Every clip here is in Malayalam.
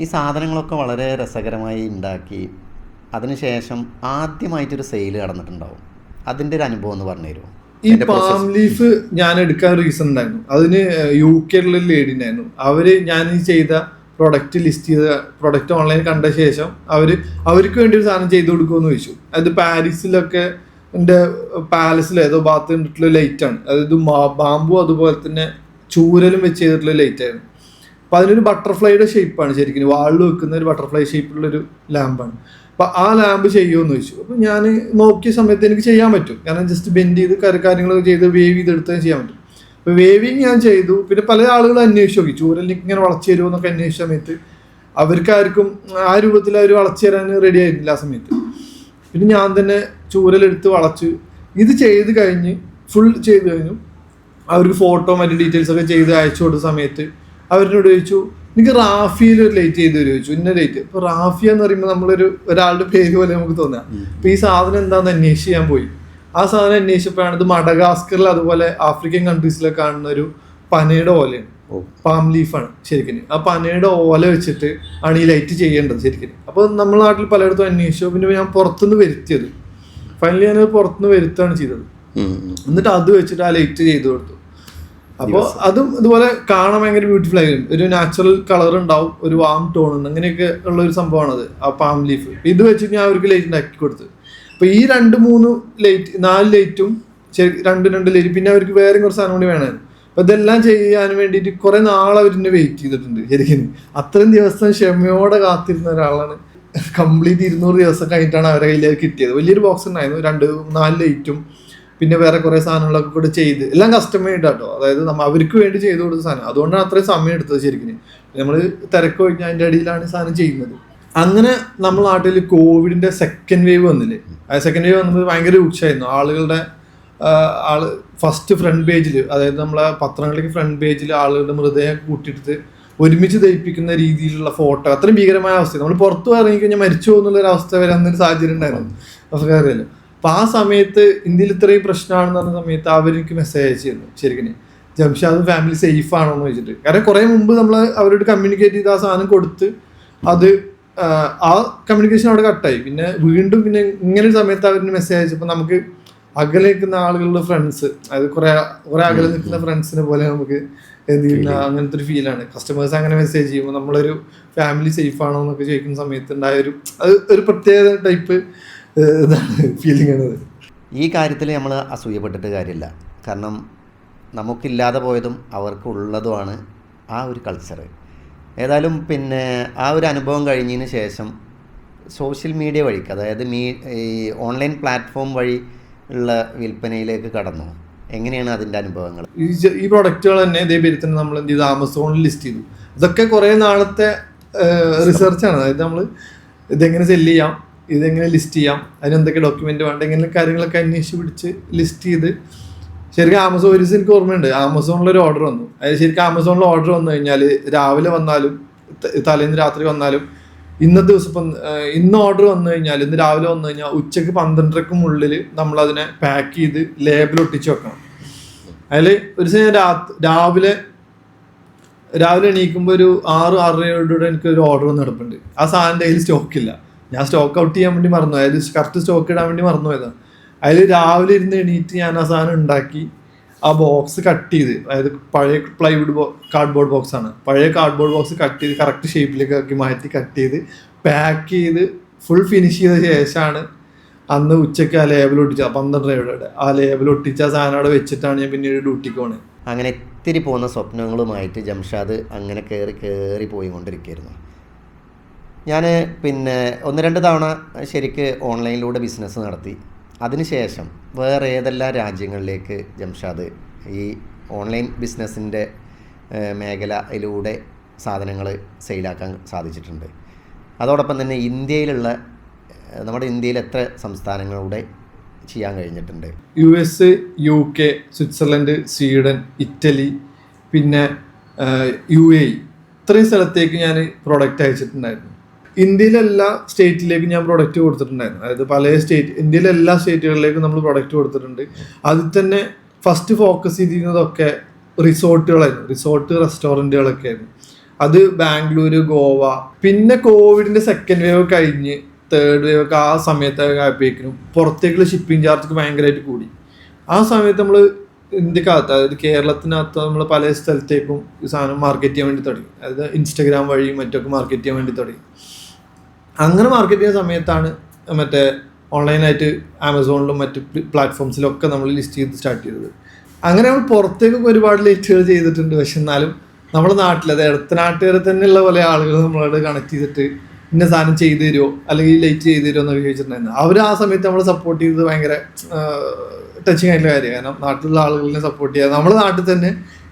ഈ സാധനങ്ങളൊക്കെ വളരെ രസകരമായി ഉണ്ടാക്കി. അതിനുശേഷം ആദ്യമായിട്ടൊരു സെയിൽ കടന്നിട്ടുണ്ടാവും. അതിന്റെ ഒരു അനുഭവം എന്ന് പറഞ്ഞു തരുമോ? ഈ പാം ലീഫ് ഞാൻ എടുക്കാൻ റീസൺ ഉണ്ടായിരുന്നു. അതിന് യു കെയിലുള്ള ലേഡി ഉണ്ടായിരുന്നു. അവർ ഞാൻ ഈ ചെയ്ത പ്രൊഡക്റ്റ് ലിസ്റ്റ് ചെയ്ത പ്രൊഡക്റ്റ് ഓൺലൈൻ കണ്ട ശേഷം അവർ അവർക്ക് വേണ്ടി ഒരു സാധനം ചെയ്തു കൊടുക്കുമെന്ന് ചോദിച്ചു. അത് പാരീസിലൊക്കെ എന്റെ പാലസിൽ ഏതോ ഭാഗത്ത് കണ്ടിട്ടുള്ള ലൈറ്റാണ് അതായത് ബാമ്പു അതുപോലെ തന്നെ ചൂരലും വെച്ച് ചെയ്തിട്ടുള്ള ലൈറ്റ് ആയിരുന്നു അപ്പൊ അതിനൊരു ബട്ടർഫ്ലൈയുടെ ഷേപ്പാണ് ശരിക്കും വാളിൽ വെക്കുന്ന ഒരു ബട്ടർഫ്ലൈ ഷേപ്പിലുള്ളൊരു ലാമ്പാണ് അപ്പോൾ ആ ലാമ്പ് ചെയ്യുമെന്ന് ചോദിച്ചു. അപ്പോൾ ഞാൻ നോക്കിയ സമയത്ത് എനിക്ക് ചെയ്യാൻ പറ്റും. കാരണം ജസ്റ്റ് ബെൻഡ് ചെയ്ത് കര കാര്യങ്ങളൊക്കെ ചെയ്ത് വേവ് ചെയ്തെടുത്ത് ചെയ്യാൻ പറ്റും. അപ്പോൾ വേവിങ് ഞാൻ ചെയ്തു. പിന്നെ പല ആളുകൾ അന്വേഷിച്ചു നോക്കി. ചൂരലിന് ഇങ്ങനെ വളച്ചു തരുമോ എന്നൊക്കെ അന്വേഷിച്ച സമയത്ത് അവർക്കാർക്കും ആ രൂപത്തിൽ അവർ വളച്ചു തരാൻ റെഡി ആയിരുന്നില്ല ആ സമയത്ത്. പിന്നെ ഞാൻ തന്നെ ചൂരലെടുത്ത് വളച്ച് ഇത് ചെയ്ത് കഴിഞ്ഞ് ഫുൾ ചെയ്ത് കഴിഞ്ഞു. അവർക്ക് ഫോട്ടോ മറ്റു ഡീറ്റെയിൽസ് ഒക്കെ ചെയ്ത് അയച്ചു കൊടുത്ത സമയത്ത് അവരിനോട് ചോദിച്ചു എനിക്ക് റാഫിയിൽ ഒരു ലൈറ്റ് ചെയ്ത് തരുമോ? ചോദിച്ചു. ഇന്ന ലൈറ്റ് അപ്പൊ റാഫിയ എന്ന് പറയുമ്പോൾ നമ്മളൊരു ഒരാളുടെ പേര് പോലെ നമുക്ക് തോന്നാം. അപ്പൊ ഈ സാധനം എന്താന്ന് അന്വേഷിച്ച് ഞാൻ പോയി. ആ സാധനം അന്വേഷിച്ചപ്പോഴാണ് ഇത് മഡഗാസ്കറിൽ അതുപോലെ ആഫ്രിക്കൻ കൺട്രീസിലൊക്കെ കാണുന്ന ഒരു പനയുടെ ഓലയാണ്. പാം ലീഫാണ് ശരിക്കും ആ പനയുടെ ഓല വെച്ചിട്ട് ആണ് ഈ ലൈറ്റ് ചെയ്യേണ്ടത് ശരിക്കും അപ്പോൾ നമ്മുടെ നാട്ടിൽ പലയിടത്തും അന്വേഷിച്ചു. പിന്നെ ഞാൻ പുറത്തുനിന്ന് വരുത്തിയത്. ഫൈനലി ഞാനത് പുറത്തുനിന്ന് വരുത്താണ് ചെയ്തത്. എന്നിട്ട് അത് വെച്ചിട്ട് ആ ലൈറ്റ് ചെയ്തു കൊടുത്തു. അപ്പോൾ അതും ഇതുപോലെ കാണാൻ ഭയങ്കര ബ്യൂട്ടിഫുൾ ആയിരിക്കും ഒരു നാച്ചുറൽ കളർ ഉണ്ടാവും ഒരു വാം ടോൺ ഉണ്ട്. അങ്ങനെയൊക്കെ ഉള്ള ഒരു സംഭവമാണത് ആ പാം ലീഫ് ഇത് വെച്ചിട്ട് ഞാൻ അവർക്ക് ലൈറ്റ് ഉണ്ടാക്കി കൊടുത്തു. അപ്പൊ ഈ രണ്ട് മൂന്ന് ലൈറ്റ് നാല് ലൈറ്റും രണ്ട് രണ്ട് ലൈറ്റ് പിന്നെ അവർക്ക് വേറെ കുറച്ച് സാധനം കൂടി വേണമായിരുന്നു. അപ്പൊ ഇതെല്ലാം ചെയ്യാൻ വേണ്ടിയിട്ട് കുറെ നാൾ അവരിന്നെ വെയിറ്റ് ചെയ്തിട്ടുണ്ട്. ശരിക്കും അത്രയും ദിവസം ക്ഷമയോടെ കാത്തിരുന്ന ഒരാളാണ്. കംപ്ലീറ്റ് ഇരുന്നൂറ് ദിവസം കഴിഞ്ഞിട്ടാണ് അവരെ കയ്യിലേക്ക് കിട്ടിയത്. വലിയൊരു ബോക്സ് ഉണ്ടായിരുന്നു. രണ്ട് നാല് ലൈറ്റും പിന്നെ വേറെ കുറെ സാധനങ്ങളൊക്കെ കൂടെ ചെയ്ത് എല്ലാം കസ്റ്റമൈഡ് ആട്ടോ. അതായത് നമ്മൾ അവർക്ക് വേണ്ടി ചെയ്ത് കൊടുത്ത സാധനം. അതുകൊണ്ടാണ് അത്രയും സമയം എടുത്തത് ശരിക്കും. നമ്മൾ തിരക്ക് കഴിഞ്ഞാൽ അതിന്റെ അടിയിലാണ് സാധനം ചെയ്യുന്നത്. അങ്ങനെ നമ്മൾ നാട്ടിൽ കോവിഡിന്റെ സെക്കൻഡ് വേവ് വന്നില്ലേ? ആ സെക്കൻഡ് വേവ് വന്നത് ഭയങ്കര രൂക്ഷമായിരുന്നു. ആളുകളുടെ ആൾ ഫസ്റ്റ് ഫ്രണ്ട് പേജിൽ അതായത് നമ്മളെ പത്രങ്ങളിലേക്ക് ഫ്രണ്ട് പേജിൽ ആളുകളുടെ മൃതദേഹം കൂട്ടിയെടുത്ത് ഒരുമിച്ച് ദഹിപ്പിക്കുന്ന രീതിയിലുള്ള ഫോട്ടോ അത്രയും ഭീകരമായ അവസ്ഥ നമ്മൾ പുറത്തു ഇറങ്ങി കഴിഞ്ഞാൽ മരിച്ചു പോകുന്നുള്ള ഒരു അവസ്ഥ വരെ അന്നൊരു സാഹചര്യം ഉണ്ടായിരുന്നു. നമുക്ക് അപ്പൊ ആ സമയത്ത് ഇന്ത്യയിൽ ഇത്രയും പ്രശ്നമാണെന്ന് പറഞ്ഞ സമയത്ത് അവർക്ക് മെസ്സേജ് അയച്ചിരുന്നു. ശരിക്കും ജംഷാദ് ഫാമിലി സേഫ് ആണോ എന്ന് വെച്ചിട്ട് കാരണം കുറെ മുമ്പ് നമ്മൾ അവരോട് കമ്മ്യൂണിക്കേറ്റ് ചെയ്ത് ആ സാധനം കൊടുത്ത് അത് ആ, ആ കമ്മ്യൂണിക്കേഷൻ അവിടെ കട്ടായി പിന്നെ വീണ്ടും പിന്നെ ഇങ്ങനെ ഒരു സമയത്ത് അവരിന് മെസ്സേജ് അയച്ചപ്പോൾ നമുക്ക് അകലെ നിൽക്കുന്ന ആളുകളുടെ ഫ്രണ്ട്സ് അതായത് കുറെ കുറെ അകലെ നിൽക്കുന്ന ഫ്രണ്ട്സിനെ പോലെ നമുക്ക് എന്ത് ചെയ്യുന്ന അങ്ങനത്തെ ഒരു ഫീലാണ് കസ്റ്റമേഴ്സ് അങ്ങനെ മെസ്സേജ് ചെയ്യുമ്പോൾ നമ്മളൊരു ഫാമിലി സേഫ് ആണോ എന്നൊക്കെ ചോദിക്കുന്ന സമയത്ത് ഉണ്ടായ ഒരു അത് ഒരു പ്രത്യേക ടൈപ്പ് ഇതാണ് ഫീലിംഗ് ആണ് ഈ കാര്യത്തിൽ നമ്മൾ അസൂയപ്പെട്ടിട്ട് കാര്യമില്ല. കാരണം നമുക്കില്ലാതെ പോയതും അവർക്കുള്ളതുമാണ് ആ ഒരു കൾച്ചർ ഏതായാലും പിന്നെ ആ ഒരു അനുഭവം കഴിഞ്ഞതിന് ശേഷം സോഷ്യൽ മീഡിയ വഴിക്ക് അതായത് മീ ഈ ഓൺലൈൻ പ്ലാറ്റ്ഫോം വഴി ഉള്ള വിൽപ്പനയിലേക്ക് കടന്നു. എങ്ങനെയാണ് അതിന്റെ അനുഭവങ്ങൾ? ഈ പ്രൊഡക്റ്റുകൾ തന്നെ ഇതേ പേരിൽ തന്നെ നമ്മൾ എന്ത് ചെയ്തു? ആമസോണിൽ ലിസ്റ്റ് ചെയ്തു. ഇതൊക്കെ കുറേ നാളത്തെ റിസർച്ചാണ് അതായത് നമ്മൾ ഇതെങ്ങനെ സെൽ ചെയ്യാം? ഇതെങ്ങനെ ലിസ്റ്റ് ചെയ്യാം? അതിന് എന്തൊക്കെ ഡോക്യുമെന്റ് വേണ്ട? എങ്ങനെ കാര്യങ്ങളൊക്കെ അന്വേഷിച്ച് പിടിച്ച് ലിസ്റ്റ് ചെയ്ത് ശരിക്കും ആമസോൺ ഒരു ദിവസം എനിക്ക് ഓർമ്മയുണ്ട്. ആമസോണിൽ ഒരു ഓർഡർ വന്നു. അതായത് ശരിക്കും ആമസോണിൽ ഓർഡർ വന്നു കഴിഞ്ഞാൽ രാവിലെ വന്നാലും തലേന്ന് രാത്രി വന്നാലും ഇന്നത്തെ ദിവസം ഇന്ന് ഓർഡർ വന്നു കഴിഞ്ഞാൽ ഇന്ന് രാവിലെ വന്നു കഴിഞ്ഞാൽ ഉച്ചയ്ക്ക് പന്ത്രണ്ടരക്കുമുള്ളിൽ നമ്മളതിനെ പാക്ക് ചെയ്ത് ലേബിൾ ഒട്ടിച്ച് വെക്കണം. അതിൽ ഒരു ദിവസം രാവിലെ രാവിലെ എണീക്കുമ്പോൾ ഒരു ആറ് ആറരയോടുകൂടെ എനിക്ക് ഒരു ഓർഡർ വന്ന് കിടപ്പുണ്ട്. ആ സാധനം ഡെയിലി സ്റ്റോക്ക് ഇല്ല. ഞാൻ സ്റ്റോക്ക് ഔട്ട് ചെയ്യാൻ വേണ്ടി മറന്നു അതായത് കറക്റ്റ് സ്റ്റോക്ക് ഇടാൻ വേണ്ടി മറന്നു പോയതാണ് അതിൽ രാവിലെ ഇരുന്ന് എണീറ്റ് ഞാൻ ആ സാധനം ഉണ്ടാക്കി ആ ബോക്സ് കട്ട് ചെയ്ത്. അതായത് പഴയ പ്ലൈവുഡ് ബോ കാർഡ്ബോർഡ് ബോക്സ് ആണ്. പഴയ കാർഡ്ബോർഡ് ബോക്സ് കട്ട് ചെയ്ത് കറക്റ്റ് ഷേപ്പിലേക്ക് ആക്കി മാറ്റി കട്ട് ചെയ്ത് പാക്ക് ചെയ്ത് ഫുൾ ഫിനിഷ് ചെയ്ത ശേഷമാണ് അന്ന് ഉച്ചയ്ക്ക് ആ ലേബൽ ഒട്ടിച്ച പന്ത്രണ്ട് രൂപയുടെ ആ ലേബൽ ഒട്ടിച്ച സാധനം അവിടെ വെച്ചിട്ടാണ് ഞാൻ പിന്നീട് ഡ്യൂട്ടിക്ക് പോണത് അങ്ങനെ ഇത്തിരി പോകുന്ന സ്വപ്നങ്ങളുമായിട്ട് ജംഷാദ് അങ്ങനെ കയറി കയറി പോയിക്കൊണ്ടിരിക്കുകയായിരുന്നു. ഞാൻ പിന്നെ ഒന്ന് രണ്ട് തവണ ശരിക്ക് ഓൺലൈനിലൂടെ ബിസിനസ് നടത്തി. അതിനുശേഷം വേറെ ഏതെല്ലാം രാജ്യങ്ങളിലേക്ക് ജംഷാദ് ഈ ഓൺലൈൻ ബിസിനസ്സിന്റെ മേഖലയിലൂടെ സാധനങ്ങൾ സെയിലാക്കാൻ സാധിച്ചിട്ടുണ്ട്. അതോടൊപ്പം തന്നെ ഇന്ത്യയിലുള്ള നമ്മുടെ ഇന്ത്യയിൽ എത്ര സംസ്ഥാനങ്ങളിലൂടെ ചെയ്യാൻ കഴിഞ്ഞിട്ടുണ്ട്. U S U K Switzerland Sweden Italy പിന്നെ യു എ ഇത്രയും സ്ഥലത്തേക്ക് ഞാൻ പ്രോഡക്റ്റ് അയച്ചിട്ടുണ്ടായിരുന്നു. ഇന്ത്യയിലെ എല്ലാ സ്റ്റേറ്റിലേക്കും ഞാൻ പ്രൊഡക്റ്റ് കൊടുത്തിട്ടുണ്ടായിരുന്നു. അതായത് പല സ്റ്റേറ്റ് ഇന്ത്യയിലെ എല്ലാ സ്റ്റേറ്റുകളിലേക്കും നമ്മൾ പ്രൊഡക്റ്റ് കൊടുത്തിട്ടുണ്ട്. അതിൽ തന്നെ ഫസ്റ്റ് ഫോക്കസ് ചെയ്തിരുന്നതൊക്കെ റിസോർട്ടുകളായിരുന്നു. റിസോർട്ട് റെസ്റ്റോറന്റുകളൊക്കെ ആയിരുന്നു അത് ബാംഗ്ലൂർ ഗോവ പിന്നെ കോവിഡിന്റെ സെക്കൻഡ് വേവ് കഴിഞ്ഞ് തേർഡ് വേവ് ഒക്കെ ആ സമയത്തൊക്കെ ആയപ്പോഴേക്കും പുറത്തേക്കുള്ള ഷിപ്പിംഗ് ചാർജ് ഭയങ്കരമായിട്ട് കൂടി. ആ സമയത്ത് നമ്മൾ ഇന്ത്യക്കകത്ത് അതായത് കേരളത്തിനകത്ത് നമ്മൾ പല സ്ഥലത്തേക്കും ഈ സാധനം മാർക്കറ്റ് ചെയ്യാൻ വേണ്ടി തുടങ്ങി. അതായത് ഇൻസ്റ്റഗ്രാം വഴിയും മറ്റൊക്കെ മാർക്കറ്റ് ചെയ്യാൻ വേണ്ടി തുടങ്ങി. അങ്ങനെ മാർക്കറ്റ് ചെയ്യുന്ന സമയത്താണ് മറ്റേ ഓൺലൈനായിട്ട് ആമസോണിലും മറ്റ് പ്ലാറ്റ്ഫോംസിലും ഒക്കെ നമ്മൾ ലിസ്റ്റ് ചെയ്ത് സ്റ്റാർട്ട് ചെയ്തത്. അങ്ങനെ നമ്മൾ പുറത്തേക്കൊക്കെ ഒരുപാട് ലിസ്റ്റുകൾ ചെയ്തിട്ടുണ്ട്. പക്ഷെ എന്നാലും നമ്മുടെ നാട്ടിൽ അത് അടുത്ത നാട്ടുകാരെ തന്നെയുള്ള പോലെ ആളുകൾ നമ്മളോട് കണക്ട് ചെയ്തിട്ട് ഇന്ന സാധനം ചെയ്തു തരുമോ അല്ലെങ്കിൽ ലൈറ്റ് ചെയ്തു തരുമോ എന്നൊക്കെ ചോദിച്ചിട്ടുണ്ടായിരുന്നു. അവർ ആ സമയത്ത് നമ്മളെ സപ്പോർട്ട് ചെയ്തത് ഭയങ്കര ടച്ചിങ് ആയിട്ടുള്ള കാര്യമാണ്. കാരണം നാട്ടിലുള്ള ആളുകളിനെ സപ്പോർട്ട് ചെയ്യുക നമ്മുടെ നാട്ടിൽ തന്നെ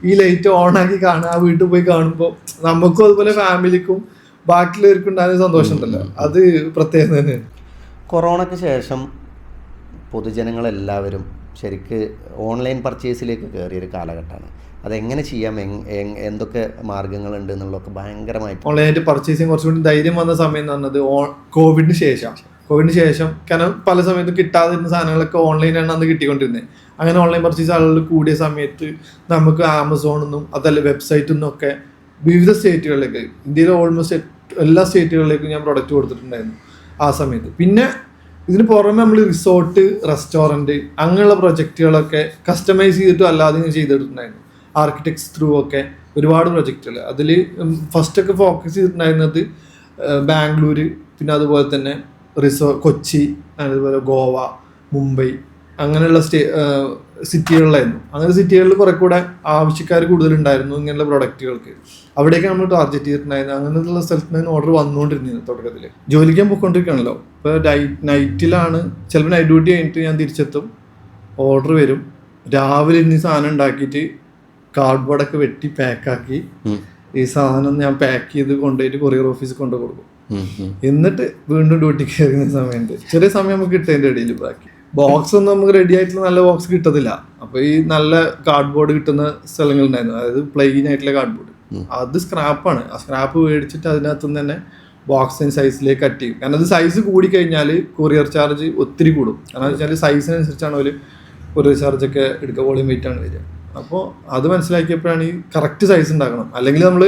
ഈ ലൈറ്റ് ഓൺ ആക്കി കാണുക ആ വീട്ടിൽ പോയി കാണുമ്പോൾ നമുക്കും അതുപോലെ ഫാമിലിക്കും ബാക്കിയുള്ളവർക്കും ഉണ്ടാകുന്ന സന്തോഷം ഉണ്ടല്ലോ അത് പ്രത്യേകത തന്നെയാണ് കൊറോണയ്ക്ക് ശേഷം പൊതുജനങ്ങളെല്ലാവരും ശരിക്ക് ഓൺലൈൻ പർച്ചേസിലേക്ക് കയറിയൊരു കാലഘട്ടമാണ്. അതെങ്ങനെ ചെയ്യാം? എന്തൊക്കെ മാർഗങ്ങളുണ്ട് എന്നുള്ളതൊക്കെ ഭയങ്കരമായിട്ട്. ഓൺലൈനായിട്ട് പർച്ചേസിങ് കുറച്ചുകൂടി ധൈര്യം വന്ന സമയം എന്ന് പറഞ്ഞത് ഓ- കോവിഡിന് ശേഷം. കോവിഡിന് ശേഷം കാരണം പല സമയത്തും കിട്ടാതിരുന്ന സാധനങ്ങളൊക്കെ ഓൺലൈനാണ് അന്ന് കിട്ടിക്കൊണ്ടിരുന്നത്. അങ്ങനെ ഓൺലൈൻ പർച്ചേസ് ആളുകൾ കൂടിയ സമയത്ത് നമുക്ക് ആമസോണിൽ നിന്നും അതല്ല വെബ്സൈറ്റിൽ നിന്നൊക്കെ ഒക്കെ വിവിധ സ്റ്റേറ്റുകളിലേക്ക് ഇന്ത്യയിലെ ഓൾമോസ്റ്റ് എല്ലാ സ്റ്റേറ്റുകളിലേക്കും ഞാൻ പ്രൊഡക്റ്റ് കൊടുത്തിട്ടുണ്ടായിരുന്നു ആ സമയത്ത്. പിന്നെ ഇതിന് പുറമെ നമ്മൾ റിസോർട്ട് റെസ്റ്റോറന്റ് അങ്ങനെയുള്ള പ്രൊജക്റ്റുകളൊക്കെ കസ്റ്റമൈസ് ചെയ്തിട്ടും അല്ലാതെയും ചെയ്തിട്ടുണ്ടായിരുന്നു. ആർക്കിടെക്ട്സ് ത്രൂ ഒക്കെ ഒരുപാട് പ്രൊജക്റ്റുകൾ അതിൽ ഫസ്റ്റൊക്കെ ഫോക്കസ് ചെയ്തിട്ടുണ്ടായിരുന്നത് ബാംഗ്ലൂർ പിന്നെ അതുപോലെ തന്നെ റിസോ കൊച്ചി അതുപോലെ ഗോവ മുംബൈ അങ്ങനെയുള്ള സ്റ്റേ സിറ്റികളിലായിരുന്നു അങ്ങനെ സിറ്റികളിൽ കുറെ കൂടെ ആവശ്യക്കാർ കൂടുതലുണ്ടായിരുന്നു ഇങ്ങനെയുള്ള പ്രൊഡക്റ്റുകൾക്ക് അവിടേക്ക് നമ്മൾ ടാർഗറ്റ് ചെയ്തിട്ടുണ്ടായിരുന്നു അങ്ങനെയുള്ള സ്ഥലത്ത് നിന്ന് ഓർഡർ വന്നുകൊണ്ടിരുന്നു തുടക്കത്തിൽ ജോലിക്കാൻ പോയിക്കൊണ്ടിരിക്കുകയാണല്ലോ. ഇപ്പോൾ നൈറ്റിലാണ് ചിലപ്പോൾ നൈറ്റ് ഡ്യൂട്ടി കഴിഞ്ഞിട്ട് ഞാൻ തിരിച്ചെത്തും. ഓർഡർ വരും. രാവിലെ ഇനി സാധനം ഉണ്ടാക്കിയിട്ട് കാർഡ്ബോർഡൊക്കെ വെട്ടി പാക്കാക്കി. ഈ സാധനം ഞാൻ പാക്ക് ചെയ്ത് കൊണ്ടുപോയിട്ട് കൊറിയർ ഓഫീസിൽ കൊണ്ടു കൊടുക്കും. എന്നിട്ട് വീണ്ടും ഡ്യൂട്ടി കയറുന്ന സമയത്ത്. ചെറിയ സമയം നമുക്ക് കിട്ടതിന്റെ ഇടയിൽ ബാക്കി. ബോക്സ് ഒന്നും നമുക്ക് റെഡി ആയിട്ടുള്ള നല്ല ബോക്സ് കിട്ടത്തില്ല. അപ്പൊ ഈ നല്ല കാർഡ്ബോർഡ് കിട്ടുന്ന സ്ഥലങ്ങൾ ഉണ്ടായിരുന്നു അതായത് പ്ലെയിൻ ആയിട്ടുള്ള കാർഡ്ബോർഡ് അത് സ്ക്രാപ്പാണ് ആ സ്ക്രാപ്പ് മേടിച്ചിട്ട് അതിനകത്ത് നിന്ന് തന്നെ ബോക്സ് സൈസിലേക്ക് കട്ട് ചെയ്യും. കാരണം അത് സൈസ് കൂടി കഴിഞ്ഞാൽ കൊറിയർ ചാർജ് ഒത്തിരി കൂടും. കാരണം വെച്ചാൽ സൈസിനനുസരിച്ചാണ് ഒരു കൊറിയർ ചാർജ് ഒക്കെ എടുക്കുക. വോളിയം വെയിറ്റ് ആണ് വരിക. അപ്പോൾ അത് മനസ്സിലാക്കിയപ്പോഴാണ് ഈ കറക്റ്റ് സൈസ് ഉണ്ടാക്കണം. അല്ലെങ്കിൽ നമ്മൾ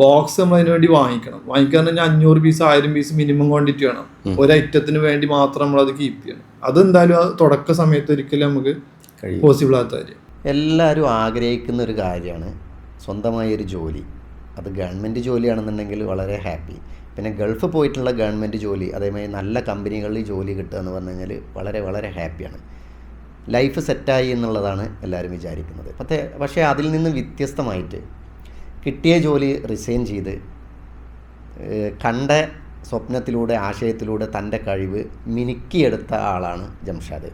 ബോക്സ് നമ്മൾ അതിന് വേണ്ടി വാങ്ങിക്കണം. വാങ്ങിക്കാൻ തന്നെ അഞ്ഞൂറ് പീസ് ആയിരം പീസ് മിനിമം ക്വാണ്ടിറ്റി വേണം. ഒരു ഐറ്റത്തിന് വേണ്ടി മാത്രം നമ്മൾ അത് കീപ്പ് ചെയ്യണം. അതെന്തായാലും അത് തുടക്ക സമയത്ത് ഒരിക്കലും നമുക്ക് പോസിബിൾ ആകാത്ത കാര്യം. എല്ലാവരും ആഗ്രഹിക്കുന്ന ഒരു കാര്യമാണ് സ്വന്തമായ ഒരു ജോലി. അത് ഗവൺമെന്റ് ജോലിയാണെന്നുണ്ടെങ്കിൽ വളരെ ഹാപ്പി പിന്നെ ഗൾഫ് പോയിട്ടുള്ള ഗവൺമെന്റ് ജോലി അതേമാതിരി നല്ല കമ്പനികളിൽ ജോലി കിട്ടുക എന്ന് പറഞ്ഞു കഴിഞ്ഞാൽ വളരെ വളരെ ഹാപ്പിയാണ് ലൈഫ് സെറ്റായി എന്നുള്ളതാണ് എല്ലാവരും വിചാരിക്കുന്നത്. പക്ഷേ പക്ഷേ അതിൽ നിന്ന് വ്യത്യസ്തമായിട്ട് കിട്ടിയ ജോലി റിസൈൻ ചെയ്ത് കണ്ട സ്വപ്നത്തിലൂടെ ആശയത്തിലൂടെ തന്റെ കഴിവ് മിനുക്കിയെടുത്ത ആളാണ് ജംഷാദ്.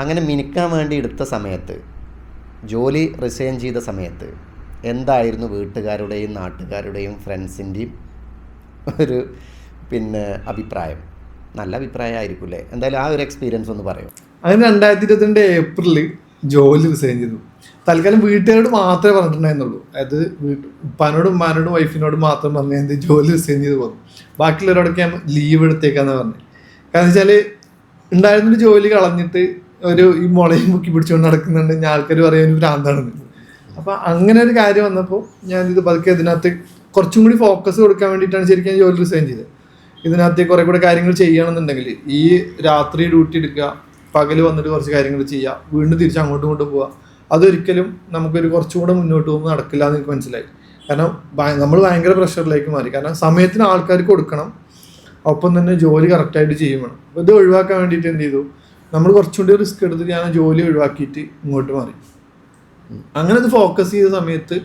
അങ്ങനെ മിനുക്കാൻ വേണ്ടി എടുത്ത സമയത്ത് ജോലി റിസൈൻ ചെയ്ത സമയത്ത് എന്തായിരുന്നു വീട്ടുകാരുടെയും നാട്ടുകാരുടെയും ഫ്രണ്ട്സിന്റെയും ഒരു പിന്നെ അഭിപ്രായം? നല്ല അഭിപ്രായമായിരിക്കും എന്തായാലും ആ ഒരു എക്സ്പീരിയൻസ് ഒന്ന് പറയും. അങ്ങനെ രണ്ടായിരത്തി ഇരുപത്തിരണ്ട് ഏപ്രിലിൽ ജോലി റിസൈൻ ചെയ്തു. തൽക്കാലം വീട്ടുകാരോട് മാത്രമേ പറഞ്ഞിട്ടുണ്ടായിരുന്നുള്ളൂ. അതായത് ഉപ്പാനോടും ഉമ്മാനോടും വൈഫിനോടും മാത്രം പറഞ്ഞു എന്ത് ജോലി റിസൈൻ ചെയ്ത് പോകുന്നു ബാക്കിയുള്ളവരോടൊക്കെ ഞാൻ ലീവ് എടുത്തേക്കാന്ന് പറഞ്ഞു. കാരണം വെച്ചാൽ ഉണ്ടായിരുന്നൊരു ജോലി കളഞ്ഞിട്ട് ഒരു ഈ മുളയും മുക്കി പിടിച്ചുകൊണ്ട് നടക്കുന്നുണ്ട്. ഞാൻ ആൾക്കാർ പറയാൻ ഒരു ഭ്രാന്താണെന്ന്. അപ്പൊ അങ്ങനെ ഒരു കാര്യം വന്നപ്പോൾ ഞാൻ ഇത് പതുക്കെ ഇതിനകത്ത് കുറച്ചും കൂടി ഫോക്കസ് കൊടുക്കാൻ വേണ്ടിയിട്ടാണ് ശരിക്കും ഞാൻ ജോലി റിസൈൻ ചെയ്തത്. ഇതിനകത്ത് കുറെ കൂടെ കാര്യങ്ങൾ ചെയ്യണമെന്നുണ്ടെങ്കിൽ ഈ രാത്രി ഡ്യൂട്ടി എടുക്കുക പകൽ വന്നിട്ട് കുറച്ച് കാര്യങ്ങൾ ചെയ്യുക വീണ്ടും തിരിച്ച് അങ്ങോട്ടും ഇങ്ങോട്ടും പോവുക അതൊരിക്കലും നമുക്കൊരു കുറച്ചും കൂടെ മുന്നോട്ട് പോകുമ്പോൾ നടക്കില്ല എന്ന് എനിക്ക് മനസ്സിലായി. കാരണം നമ്മൾ ഭയങ്കര പ്രഷറിലേക്ക് മാറി. കാരണം സമയത്തിന് ആൾക്കാർക്ക് കൊടുക്കണം. ഒപ്പം തന്നെ ജോലി കറക്റ്റായിട്ട് ചെയ്യും വേണം. അപ്പോൾ ഇത് ഒഴിവാക്കാൻ വേണ്ടിയിട്ട് എന്ത് ചെയ്തു? നമ്മൾ കുറച്ചുകൂടി റിസ്ക് എടുത്തിട്ട് ഞാൻ ജോലി ഒഴിവാക്കിയിട്ട് ഇങ്ങോട്ട് മാറി. അങ്ങനെ ഇത് ഫോക്കസ് ചെയ്ത സമയത്ത്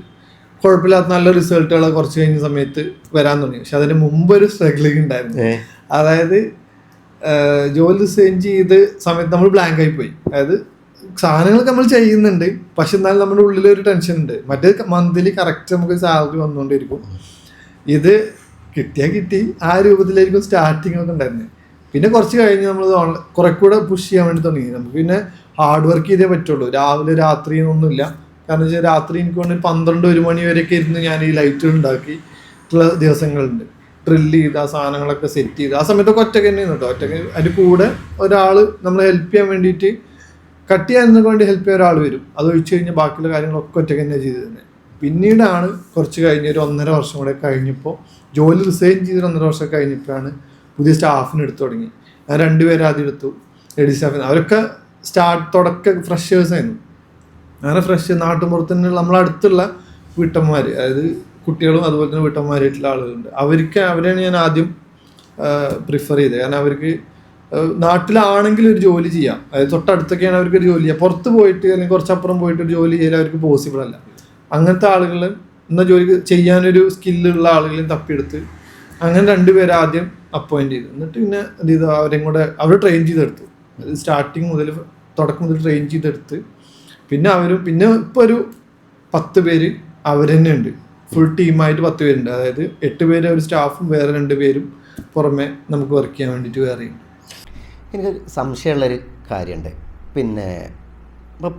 കുഴപ്പമില്ലാത്ത നല്ല റിസൾട്ടുകൾ കുറച്ച് കഴിഞ്ഞ സമയത്ത് വരാൻ തുടങ്ങി. പക്ഷെ അതിന് മുമ്പ് ഒരു സ്ട്രഗിളിങ് ഉണ്ടായിരുന്നു. അതായത് ജോലി റിസൈൻ ചെയ്ത് സമയത്ത് നമ്മൾ ബ്ലാങ്ക് ആയി പോയി. അതായത് സാധനങ്ങളൊക്കെ നമ്മൾ ചെയ്യുന്നുണ്ട്. പക്ഷെ എന്നാലും നമ്മുടെ ഉള്ളിൽ ഒരു ടെൻഷൻ ഉണ്ട്. മറ്റേ മന്ത്ലി കറക്റ്റ് നമുക്ക് സാലറി വന്നുകൊണ്ടിരിക്കും ഇത് കിട്ടിയാൽ കിട്ടി. ആ രൂപത്തിലായിരിക്കും സ്റ്റാർട്ടിങ് ഒക്കെ ഉണ്ടായിരുന്നത് പിന്നെ കുറച്ച് കഴിഞ്ഞ് നമ്മൾ കുറെ കൂടെ പുഷ് ചെയ്യാൻ വേണ്ടി തുടങ്ങി. നമുക്ക് പിന്നെ ഹാർഡ് വർക്ക് ചെയ്തേ പറ്റുള്ളൂ. രാവിലെ രാത്രി ഒന്നുമില്ല. കാരണം വെച്ചാൽ രാത്രി എനിക്ക് വേണ്ടി പന്ത്രണ്ട് ഒരു മണി വരെയൊക്കെ ഇരുന്ന് ഞാൻ ഈ ലൈറ്റുകൾ ഉണ്ടാക്കി ദിവസങ്ങളുണ്ട്. ഡ്രില്ല് ചെയ്ത് ആ സാധനങ്ങളൊക്കെ സെറ്റ് ചെയ്ത്. ആ സമയത്തൊക്കെ ഒറ്റയ്ക്ക് കേട്ടോ. ഒറ്റയ്ക്ക് അതിന്റെ കൂടെ ഒരാൾ നമ്മളെ ഹെൽപ്പ് ചെയ്യാൻ വേണ്ടിയിട്ട് കട്ട് ചെയ്യാൻ വേണ്ടി ഹെൽപ്പ് ചെയ്യാൻ ഒരാൾ വരും. അത് ഒഴിച്ചു കഴിഞ്ഞാൽ ബാക്കിയുള്ള കാര്യങ്ങളൊക്കെ ഒറ്റയ്ക്ക് തന്നെ ചെയ്തു തന്നെ പിന്നീടാണ് കുറച്ച് കഴിഞ്ഞ് ഒരു ഒന്നര വർഷം കൂടെ കഴിഞ്ഞപ്പോൾ ജോലി റിസൈൻ ചെയ്ത് ഒന്നര വർഷം കഴിഞ്ഞപ്പോഴാണ് പുതിയ സ്റ്റാഫിന് എടുത്തു തുടങ്ങി. ഞാൻ രണ്ടുപേരെ ആദ്യം എടുത്തു. ലേഡീസ് സ്റ്റാഫിന് അവരൊക്കെ സ്റ്റാർട്ട് തുടക്ക ഫ്രഷേഴ്സ് ആയിരുന്നു. അങ്ങനെ ഫ്രഷ് നാട്ടുമ്പുറത്ത് തന്നെ നമ്മളെ അടുത്തുള്ള വീട്ടമ്മമാർ അതായത് കുട്ടികളും അതുപോലെ തന്നെ വീട്ടമ്മമാരായിട്ടുള്ള ആളുകളുണ്ട്. അവർക്ക് അവരെയാണ് ഞാൻ ആദ്യം പ്രിഫർ ചെയ്തത്. കാരണം അവർക്ക് നാട്ടിലാണെങ്കിൽ ഒരു ജോലി ചെയ്യാം. അതായത് തൊട്ടടുത്തൊക്കെയാണ് അവർക്ക് ഒരു ജോലി ചെയ്യാം. പുറത്ത് പോയിട്ട് അല്ലെങ്കിൽ കുറച്ചപ്പുറം പോയിട്ട് ഒരു ജോലി ചെയ്യാൻ അവർക്ക് പോസിബിൾ അല്ല. അങ്ങനത്തെ ആളുകൾ എന്ന ജോലി ചെയ്യാനൊരു സ്കില്ലുള്ള ആളുകളെയും തപ്പിയെടുത്ത് അങ്ങനെ രണ്ടുപേരെ ആദ്യം അപ്പോയിന്റ് ചെയ്തു. എന്നിട്ട് പിന്നെ എന്ത് ചെയ്തു? അവരെയും കൂടെ അവർ ട്രെയിൻ ചെയ്തെടുത്തു. സ്റ്റാർട്ടിങ് മുതൽ തുടക്കം മുതൽ ട്രെയിൻ ചെയ്തെടുത്ത് പിന്നെ അവരും പിന്നെ ഇപ്പോൾ ഒരു പത്ത് പേര് അവർ തന്നെ ഉണ്ട് ഫുൾ ടീമായിട്ട് പത്ത് പേരുണ്ട്. അതായത് എട്ട് പേര് ഒരു സ്റ്റാഫും വേറെ രണ്ട് പേരും പുറമെ നമുക്ക് വർക്ക് ചെയ്യാൻ വേണ്ടിയിട്ട് വേറെയും എനിക്ക് സംശയമുള്ളൊരു കാര്യമുണ്ട്. പിന്നെ ഇപ്പോൾ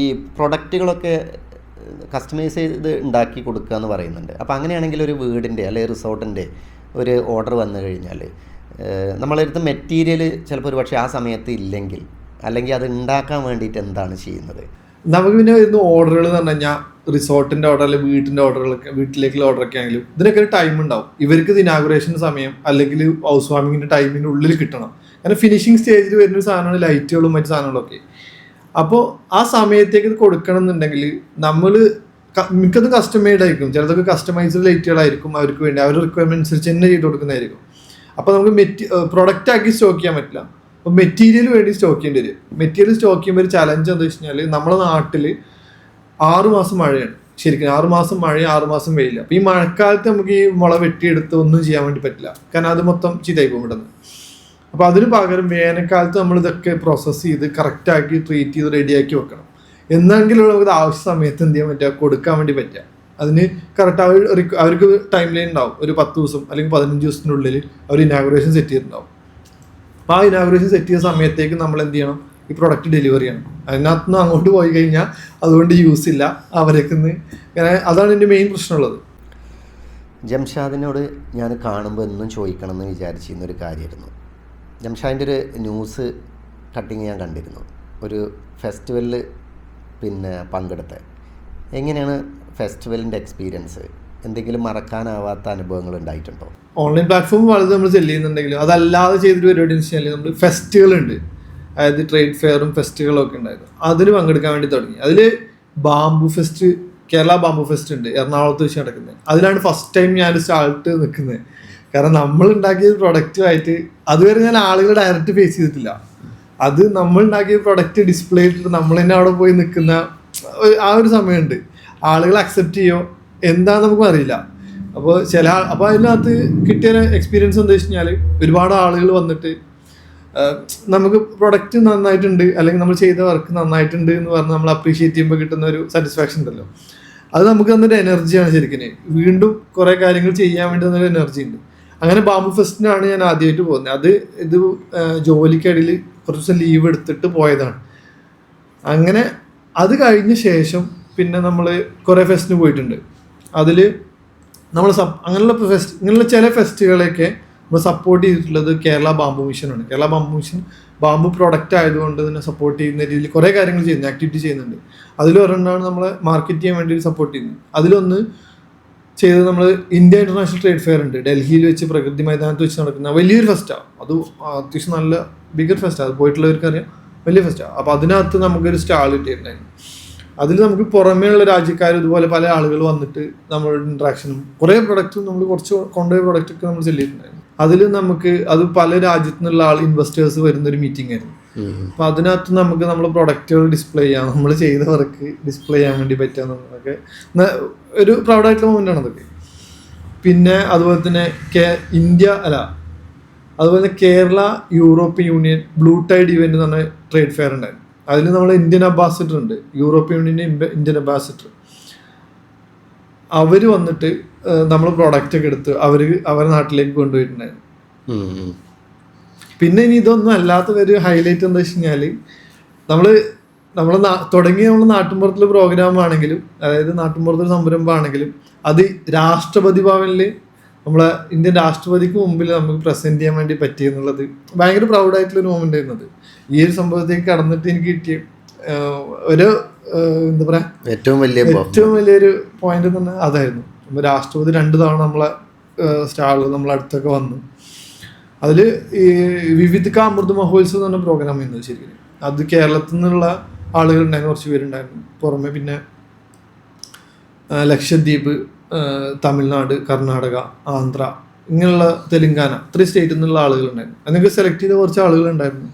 ഈ പ്രൊഡക്റ്റുകളൊക്കെ കസ്റ്റമൈസ് ചെയ്ത് ഉണ്ടാക്കി കൊടുക്കുക എന്ന് പറയുന്നുണ്ട്. അപ്പോൾ അങ്ങനെയാണെങ്കിൽ ഒരു വീടിന്റെ അല്ലെങ്കിൽ റിസോർട്ടിന്റെ ഒരു ഓർഡർ വന്നു കഴിഞ്ഞാൽ നമ്മളെടുത്ത് മെറ്റീരിയൽ ചിലപ്പോൾ ഒരു പക്ഷേ ആ സമയത്ത് ഇല്ലെങ്കിൽ അല്ലെങ്കിൽ അത് ഉണ്ടാക്കാൻ വേണ്ടിയിട്ട് എന്താണ് ചെയ്യുന്നത്? നമുക്ക് പിന്നെ വരുന്ന ഓർഡറുകൾ എന്ന് പറഞ്ഞു കഴിഞ്ഞാൽ റിസോർട്ടിന്റെ ഓർഡർ അല്ലെങ്കിൽ വീട്ടിന്റെ ഓർഡറുകളൊക്കെ വീട്ടിലേക്കുള്ള ഓർഡറൊക്കെ ആണെങ്കിലും ഇതിനൊക്കെ ഒരു ടൈം ഉണ്ടാവും. ഇവർക്ക് ഇത് ഇനാഗുറേഷൻ സമയം അല്ലെങ്കിൽ ഹൗസ് വാമിങ്ങിന്റെ ടൈമിന്റെ ഉള്ളിൽ കിട്ടണം. കാരണം ഫിനിഷിങ് സ്റ്റേജിൽ വരുന്ന ഒരു സാധനമാണ് ലൈറ്റുകളും മറ്റു സാധനങ്ങളൊക്കെ. അപ്പോൾ ആ സമയത്തേക്ക് ഇത് കൊടുക്കണം എന്നുണ്ടെങ്കിൽ നമ്മൾ മിക്കതും കസ്റ്റമൈഡ് ആയിരിക്കും. ചിലതൊക്കെ കസ്റ്റമൈസ്ഡ് ലൈറ്റുകളായിരിക്കും അവർക്ക് വേണ്ടി. അവരുടെ റിക്വയർമെന്റ് അനുസരിച്ച് തന്നെ ചെയ്ത് കൊടുക്കുന്നതായിരിക്കും. അപ്പോൾ നമുക്ക് മെറ്റി പ്രൊഡക്റ്റ് ആക്കി സ്റ്റോക്ക് ചെയ്യാൻ പറ്റില്ല. അപ്പോൾ മെറ്റീരിയൽ വേണ്ടി സ്റ്റോക്ക് ചെയ്യേണ്ടി വരും. മെറ്റീരിയൽ സ്റ്റോക്ക് ചെയ്യുമ്പോൾ ഒരു ചലഞ്ച് എന്താ വെച്ച് കഴിഞ്ഞാൽ നമ്മുടെ നാട്ടിൽ ആറ് മാസം മഴയാണ്. ശരിക്കും ആറുമാസം മഴ ആറുമാസം വെയില്ല അപ്പോൾ ഈ മഴക്കാലത്ത് നമുക്ക് ഈ മുള വെട്ടിയെടുത്ത് ഒന്നും ചെയ്യാൻ വേണ്ടി പറ്റില്ല. കാരണം അത് മൊത്തം ചീത്തയായി പോകും ഇവിടുന്ന്. അപ്പോൾ അതിന് പകരം വേനൽക്കാലത്ത് നമ്മൾ ഇതൊക്കെ പ്രോസസ്സ് ചെയ്ത് കറക്റ്റാക്കി ട്രീറ്റ് ചെയ്ത് റെഡിയാക്കി വെക്കണം. എന്നെങ്കിലും നമുക്ക് ആവശ്യ സമയത്ത് എന്ത് ചെയ്യാൻ പറ്റുക? കൊടുക്കാൻ വേണ്ടി പറ്റുക. അതിന് കറക്റ്റ് അവർ അവർക്ക് ടൈം ലൈൻ ഉണ്ടാവും. ഒരു പത്ത് ദിവസം അല്ലെങ്കിൽ പതിനഞ്ച് ദിവസത്തിനുള്ളിൽ അവർ ഇനാഗുറേഷൻ സെറ്റ് ചെയ്തിട്ടുണ്ടാവും. അപ്പോൾ ആ ഇനാഗുറേഷൻ സെറ്റ് ചെയ്ത സമയത്തേക്ക് നമ്മൾ എന്ത് ചെയ്യണം? ഈ പ്രൊഡക്റ്റ് ഡെലിവറി ചെയ്യണം. അതിനകത്ത് നിന്ന് അങ്ങോട്ട് പോയി കഴിഞ്ഞാൽ അതുകൊണ്ട് യൂസ് ഇല്ല. അവരേക്ക് അതാണ് എന്റെ മെയിൻ പ്രശ്നമുള്ളത്. ജംഷാദിനോട് ഞാൻ കാണുമ്പോൾ എന്നും ചോദിക്കണം എന്ന് വിചാരിച്ചിരുന്നൊരു കാര്യമായിരുന്നു. ജംഷാദിന്റെ ഒരു ന്യൂസ് കട്ടിങ് ഞാൻ കണ്ടിരുന്നു. ഒരു ഫെസ്റ്റിവലിൽ പിന്നെ പങ്കെടുത്ത് എങ്ങനെയാണ് ഫെസ്റ്റിവലിന്റെ എക്സ്പീരിയൻസ് എന്തെങ്കിലും മറക്കാനാവാത്ത അനുഭവങ്ങൾ ഉണ്ടായിട്ടുണ്ടോ? ഓൺലൈൻ പ്ലാറ്റ്ഫോം വളരെ നമ്മൾ സെൽ ചെയ്യുന്നുണ്ടെങ്കിലും അതല്ലാതെ ചെയ്തൊരു പരിപാടി എന്ന് വെച്ചാൽ നമ്മൾ ഫെസ്റ്റിവലുണ്ട് അതായത് ട്രേഡ് ഫെയറും ഫെസ്റ്റുകളും ഒക്കെ ഉണ്ടായിരുന്നു. അതിന് പങ്കെടുക്കാൻ വേണ്ടി തുടങ്ങി. അതിൽ bamboo fest Kerala bamboo fest ഉണ്ട്. എറണാകുളത്ത് വെച്ച് നടക്കുന്നത്. അതിലാണ് ഫസ്റ്റ് ടൈം ഞാൻ സ്റ്റാർട്ട് നിൽക്കുന്നത്. കാരണം നമ്മൾ ഉണ്ടാക്കിയ പ്രൊഡക്റ്റുമായിട്ട് അതുവരെ ഞാൻ ആളുകൾ ഡയറക്റ്റ് ഫേസ് ചെയ്തിട്ടില്ല. അത് നമ്മൾ ഉണ്ടാക്കിയ പ്രൊഡക്റ്റ് ഡിസ്പ്ലേ ഇട്ടിട്ട് നമ്മൾ തന്നെ അവിടെ പോയി നിൽക്കുന്ന ആ ഒരു സമയമുണ്ട്. ആളുകൾ അക്സെപ്റ്റ് ചെയ്യോ? എന്താണെന്ന് നമുക്ക് അറിയില്ല. അപ്പോൾ ചില അപ്പോൾ അതിനകത്ത് കിട്ടിയ എക്സ്പീരിയൻസ് എന്താ വെച്ച് കഴിഞ്ഞാൽ ഒരുപാട് ആളുകൾ വന്നിട്ട് നമുക്ക് പ്രൊഡക്റ്റ് നന്നായിട്ടുണ്ട് അല്ലെങ്കിൽ നമ്മൾ ചെയ്ത വർക്ക് നന്നായിട്ടുണ്ട് എന്ന് പറഞ്ഞ് നമ്മൾ അപ്രീഷിയേറ്റ് ചെയ്യുമ്പോൾ കിട്ടുന്ന ഒരു സാറ്റിസ്ഫാക്ഷൻ ഉണ്ടല്ലോ. അത് നമുക്ക് തന്നൊരു എനർജിയാണ് ശരിക്കും വീണ്ടും കുറേ കാര്യങ്ങൾ ചെയ്യാൻ വേണ്ടി തന്നൊരു എനർജി ഉണ്ട്. അങ്ങനെ ബാമ്പു ഫെസ്റ്റിനാണ് ഞാൻ ആദ്യമായിട്ട് പോകുന്നത്. അത് ഇത് ജോലിക്കിടയിൽ കുറച്ച് ദിവസം ലീവ് എടുത്തിട്ട് പോയതാണ്. അങ്ങനെ അത് കഴിഞ്ഞ ശേഷം പിന്നെ നമ്മൾ കുറേ ഫെസ്റ്റിന് പോയിട്ടുണ്ട്. അതിൽ നമ്മൾ സപ് അങ്ങനെയുള്ള ഫെസ്റ്റ് ഇങ്ങനെയുള്ള ചില ഫെസ്റ്റുകളെയൊക്കെ നമ്മൾ സപ്പോർട്ട് ചെയ്തിട്ടുള്ളത് Kerala bamboo മിഷനാണ് Kerala bamboo mission bamboo product ആയതുകൊണ്ട് തന്നെ സപ്പോർട്ട് ചെയ്യുന്ന രീതിയിൽ കുറേ കാര്യങ്ങൾ ചെയ്യുന്നു ആക്ടിവിറ്റി ചെയ്യുന്നുണ്ട്. അതിലൊരെണ്ണമാണ് നമ്മളെ മാർക്കറ്റ് ചെയ്യാൻ വേണ്ടി സപ്പോർട്ട് ചെയ്യുന്നത്. അതിലൊന്ന് ചെയ്തത് നമ്മൾ ഇന്ത്യ ഇന്റർനാഷണൽ ട്രേഡ് ഫെയർ ഉണ്ട്. ഡൽഹിയിൽ വെച്ച് പ്രകൃതി മൈതാനത്ത് വെച്ച് നടക്കുന്ന വലിയൊരു ഫെസ്റ്റാണ് അത് അത്യാവശ്യം നല്ല ബിഗർ ഫെസ്റ്റാണ് അത് പോയിട്ടുള്ളവർക്ക് അറിയാം വലിയ ഫെസ്റ്റാണ് അപ്പോൾ അതിനകത്ത് നമുക്കൊരു സ്റ്റാൾ കിട്ടിയിട്ടുണ്ടായിരുന്നു. അതിൽ നമുക്ക് പുറമേ ഉള്ള രാജ്യക്കാർ ഇതുപോലെ പല ആളുകൾ വന്നിട്ട് നമ്മളുടെ ഇൻട്രാക്ഷനും കുറേ പ്രൊഡക്റ്റും നമ്മൾ കുറച്ച് കൊണ്ടുപോയ പ്രൊഡക്റ്റ് ഒക്കെ നമ്മൾ ചെല്ലിയിട്ടുണ്ടായിരുന്നു അതിൽ നമുക്ക് അത് പല രാജ്യത്തു നിന്നുള്ള ആൾ ഇൻവെസ്റ്റേഴ്സ് വരുന്ന ഒരു മീറ്റിംഗ് ആയിരുന്നു അപ്പൊ അതിനകത്ത് നമുക്ക് നമ്മൾ പ്രൊഡക്റ്റുകൾ ഡിസ്പ്ലേ ചെയ്യാം നമ്മൾ ചെയ്ത വർക്ക് ഡിസ്പ്ലേ ചെയ്യാൻ വേണ്ടി പറ്റാന്നൊക്കെ ഒരു പ്രൗഡായിട്ടുള്ള മൂമെന്റ് ആണ് അതൊക്കെ. പിന്നെ അതുപോലെ തന്നെ കേ ഇന്ത്യ അല്ല അതുപോലെ തന്നെ Kerala European union blue tide event എന്ന് പറഞ്ഞ ട്രേഡ് ഫെയർ ഉണ്ടായിരുന്നു. അതിൽ നമ്മൾ ഇന്ത്യൻ അംബാസിഡർ ഉണ്ട്. യൂറോപ്യൻ യൂണിയന്റെ ഇന്ത്യൻ അംബാസിഡർ അവർ വന്നിട്ട് നമ്മൾ പ്രോഡക്റ്റ് ഒക്കെ എടുത്ത് അവർ അവരുടെ നാട്ടിലേക്ക് കൊണ്ടുപോയിട്ടുണ്ടായിരുന്നു പിന്നെ ഇനി ഇതൊന്നും അല്ലാത്ത ഒരു ഹൈലൈറ്റ് എന്താ വെച്ച് കഴിഞ്ഞാൽ നമ്മൾ നമ്മൾ തുടങ്ങിയ നമ്മൾ നാട്ടിൻപുറത്തിലെ പ്രോഗ്രാം ആണെങ്കിലും അതായത് നാട്ടിൻപുറത്തൊരു സംരംഭമാണെങ്കിലും അത് രാഷ്ട്രപതി ഭവനിൽ നമ്മളെ ഇന്ത്യൻ രാഷ്ട്രപതിക്ക് മുമ്പിൽ നമുക്ക് പ്രസന്റ് ചെയ്യാൻ വേണ്ടി പറ്റി എന്നുള്ളത് ഭയങ്കര പ്രൗഡായിട്ടുള്ള ഒരു മൊമെന്റ് ആയിരുന്നത് ഈ ഒരു സംഭവത്തേക്ക് കടന്നിട്ട് എനിക്ക് കിട്ടിയ ഒരു എന്താ പറയാ? ഏറ്റവും വലിയ ഏറ്റവും വലിയൊരു പോയിന്റ് പറഞ്ഞാൽ അതായിരുന്നു. ഇപ്പൊ രാഷ്ട്രപതി രണ്ട് തവണ നമ്മളെ സ്റ്റാളുകൾ നമ്മളെ അടുത്തൊക്കെ വന്നു. അതിൽ ഈ വിവിധ അമൃത് മഹോത്സവം എന്ന് പറഞ്ഞ പ്രോഗ്രാം ആയിരുന്നു ശരിക്കും. അത് കേരളത്തിൽ നിന്നുള്ള ആളുകളുണ്ടായിരുന്നു കുറച്ച് പേരുണ്ടായിരുന്നു. പുറമെ പിന്നെ ലക്ഷദ്വീപ് തമിഴ്നാട് കർണാടക ആന്ധ്ര ഇങ്ങനെയുള്ള തെലുങ്കാന ഇത്രയും സ്റ്റേറ്റിൽ നിന്നുള്ള ആളുകളുണ്ടായിരുന്നു. അതിനൊക്കെ സെലക്ട് ചെയ്ത കുറച്ച് ആളുകളുണ്ടായിരുന്നു.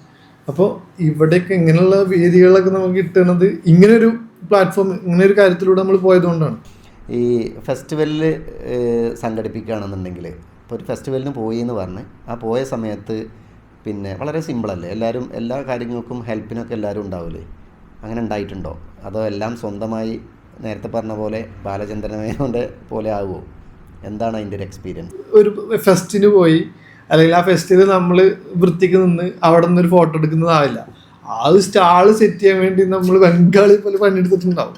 അപ്പോൾ ഇവിടെയൊക്കെ ഇങ്ങനെയുള്ള വേദികളൊക്കെ നമുക്ക് കിട്ടുന്നത് ഇങ്ങനൊരു പ്ലാറ്റ്ഫോം ഇങ്ങനൊരു കാര്യത്തിലൂടെ നമ്മൾ പോയതുകൊണ്ടാണ്. ഈ ഫെസ്റ്റിവലിൽ സംഘടിപ്പിക്കുകയാണെന്നുണ്ടെങ്കിൽ ഇപ്പോൾ ഒരു ഫെസ്റ്റിവലിന് പോയി എന്ന് പറഞ്ഞ് ആ പോയ സമയത്ത് പിന്നെ വളരെ സിമ്പിളല്ലേ? എല്ലാവരും എല്ലാ കാര്യങ്ങൾക്കും ഹെൽപ്പിനൊക്കെ എല്ലാവരും ഉണ്ടാവില്ലേ അങ്ങനെ ഉണ്ടായിട്ടുണ്ടോ? അതോ എല്ലാം സ്വന്തമായി നേരത്തെ പറഞ്ഞ പോലെ ബാലചന്ദ്രനെ പോലെ ആവുമോ എന്താണ് അതിന്റെ ഒരു എക്സ്പീരിയൻസ് ഒരു ഫെസ്റ്റിന് പോയി അല്ലെങ്കിൽ ആ ഫെസ്റ്റിന് നമ്മൾ വൃത്തിക്ക് നിന്ന് അവിടെ ഒരു ഫോട്ടോ എടുക്കുന്നതാവില്ല. ആ സ്റ്റാൾ സ്റ്റാൾ സെറ്റ് ചെയ്യാൻ വേണ്ടി നമ്മൾ ബംഗാളി പോലെ പണിയെടുത്തിട്ടുണ്ടാവും.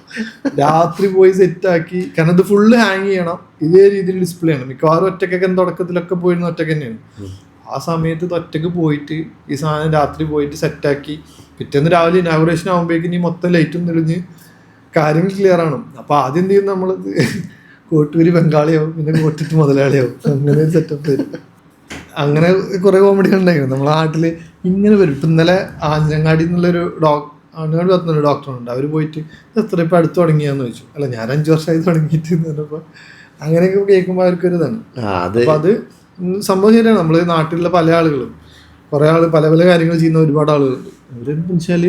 രാത്രി പോയി സെറ്റാക്കി കാരണം ഇത് ഫുള്ള് ഹാങ് ചെയ്യണം. ഇതേ രീതിയിൽ ഡിസ്പ്ലേ ആണ്. മിക്കവാറും ഒറ്റക്കൊക്കെ തുടക്കത്തിലൊക്കെ പോയിരുന്ന ഒറ്റയ്ക്ക് തന്നെയാണ്. ആ സമയത്ത് ഒറ്റയ്ക്ക് പോയിട്ട് ഈ സാധനം രാത്രി പോയിട്ട് സെറ്റാക്കി പിറ്റേന്ന് രാവിലെ ഇനാഗുറേഷൻ ആകുമ്പോഴേക്കും ഈ മൊത്തം ലൈറ്റും തെളിഞ്ഞ് കാര്യങ്ങൾ ക്ലിയർ ആണ് അപ്പൊ ആദ്യം എന്ത് ചെയ്യും നമ്മളത് കോട്ടൂര് ബംഗാളിയാവും പിന്നെ കോട്ടിട്ട് മുതലാളിയാവും. അങ്ങനെ ഒരു സെറ്റപ്പ് വരും. അങ്ങനെ കുറെ കോമഡി ഉണ്ടായിരുന്നു. നമ്മളെ നാട്ടിൽ ഇങ്ങനെ വരും. ഇപ്പൊ ഇന്നലെ ആഞ്ഞങ്ങാടി എന്നുള്ളൊരു ഡോക് ആഞ്ഞങ്ങാടി ഡോക്ടർ ഡോക്ടറുണ്ട് അവർ പോയിട്ട് എത്ര ഇപ്പൊ അടുത്ത് തുടങ്ങിയാന്ന് ചോദിച്ചു. അല്ല ഞാൻ അഞ്ചു വർഷമായി തുടങ്ങിയിട്ട് എന്ന് പറഞ്ഞപ്പോ അങ്ങനെയൊക്കെ കേൾക്കുമ്പോൾ അവർക്കൊരു ഇതാണ്. അപ്പം അത് സംഭവം ശരിയാണ്. നമ്മൾ നാട്ടിലുള്ള പല ആളുകളും കുറേ ആൾ പല പല കാര്യങ്ങൾ ചെയ്യുന്ന ഒരുപാട് ആളുകളുണ്ട് അവരെന്ന് വെച്ചാൽ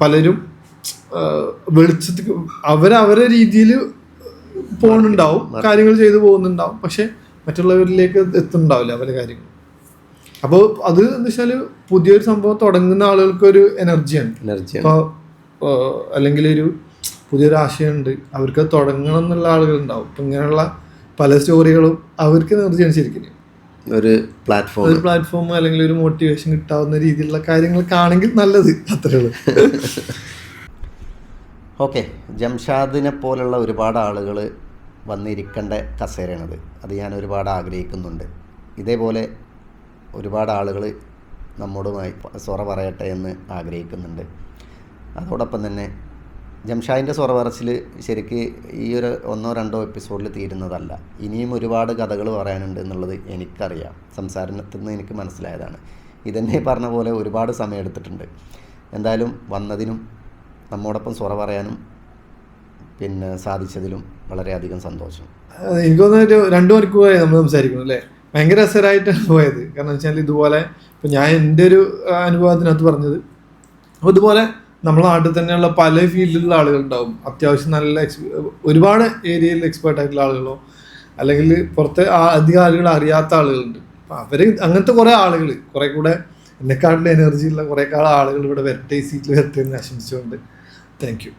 പലരും വെളിച്ചത്തിൽ അവരവരെ രീതിയിൽ പോകുന്നുണ്ടാവും കാര്യങ്ങൾ ചെയ്തു പോകുന്നുണ്ടാവും. പക്ഷെ മറ്റുള്ളവരിലേക്ക് എത്തുന്നുണ്ടാവില്ല പല കാര്യങ്ങളും. അപ്പോൾ അത് എന്ന് വെച്ചാൽ പുതിയൊരു സംഭവം തുടങ്ങുന്ന ആളുകൾക്ക് ഒരു എനർജിയാണ്. എനർജി അപ്പോൾ അല്ലെങ്കിൽ ഒരു പുതിയൊരു ആശയമുണ്ട് അവർക്ക് തുടങ്ങണം എന്നുള്ള ആളുകളുണ്ടാവും. അപ്പം ഇങ്ങനെയുള്ള പല സ്റ്റോറികളും അവർക്ക് എനർജിയാണ് ശരിക്കും. ഒരു പ്ലാറ്റ്ഫോം. ഒരു പ്ലാറ്റ്ഫോം അല്ലെങ്കിൽ ഒരു മോട്ടിവേഷൻ കിട്ടാവുന്ന രീതിയിലുള്ള കാര്യങ്ങൾക്കാണെങ്കിൽ നല്ലത്. അത്രേ ഉള്ളൂ. ഓക്കെ. ജംഷാദിനെ പോലുള്ള ഒരുപാട് ആളുകൾ വന്നിരിക്കേണ്ട കസേരയാണത്. അത് ഞാൻ ഒരുപാട് ആഗ്രഹിക്കുന്നുണ്ട്. ഇതേപോലെ ഒരുപാട് ആളുകൾ നമ്മോടുമായി സൊറ പറയട്ടെ എന്ന് ആഗ്രഹിക്കുന്നുണ്ട്. അതോടൊപ്പം തന്നെ ജംഷാദിന്റെ സൊറ പറച്ചിൽ ശരിക്ക് ഈ ഒരു ഒന്നോ രണ്ടോ എപ്പിസോഡിൽ തീരുന്നതല്ല. ഇനിയും ഒരുപാട് കഥകൾ പറയാനുണ്ട് എന്നുള്ളത് എനിക്കറിയാം. സംസാരത്തിൽ നിന്ന് എനിക്ക് മനസ്സിലായതാണ്. ഇതന്നെ പറഞ്ഞ പോലെ ഒരുപാട് സമയം എടുത്തിട്ടുണ്ട്. എന്തായാലും വന്നതിനും നമ്മോടൊപ്പം സൊറ പറയാനും പിന്നെ സാധിച്ചതിലും വളരെയധികം സന്തോഷം. എനിക്ക് തോന്നുന്നു രണ്ടു മണിക്കൂറായി നമ്മൾ സംസാരിക്കുന്നു അല്ലേ? ഭയങ്കര രസകരമായിട്ടാണ് പോയത്. കാരണം വെച്ചാൽ ഇതുപോലെ ഇപ്പം ഞാൻ എന്റെ ഒരു അനുഭവത്തിനകത്ത് പറഞ്ഞത് അപ്പോൾ ഇതുപോലെ നമ്മളെ നാട്ടിൽ തന്നെയുള്ള പല ഫീൽഡിലുള്ള ആളുകളുണ്ടാവും. അത്യാവശ്യം നല്ല ഒരുപാട് ഏരിയയിൽ എക്സ്പേർട്ട് ആയിട്ടുള്ള ആളുകളോ അല്ലെങ്കിൽ പുറത്തെ അധികം ആളുകൾ അറിയാത്ത ആളുകളുണ്ട്. അപ്പം അവർ അങ്ങനത്തെ കുറേ ആളുകൾ കുറേ കൂടെ എന്നെക്കാട്ടിലും എനർജിയുള്ള ഉള്ള കുറേ കാല ആളുകൾ ഇവിടെ വരട്ടെ സീറ്റിൽ വരട്ടെ എന്ന് ആശംസിച്ചുകൊണ്ട്. Thank you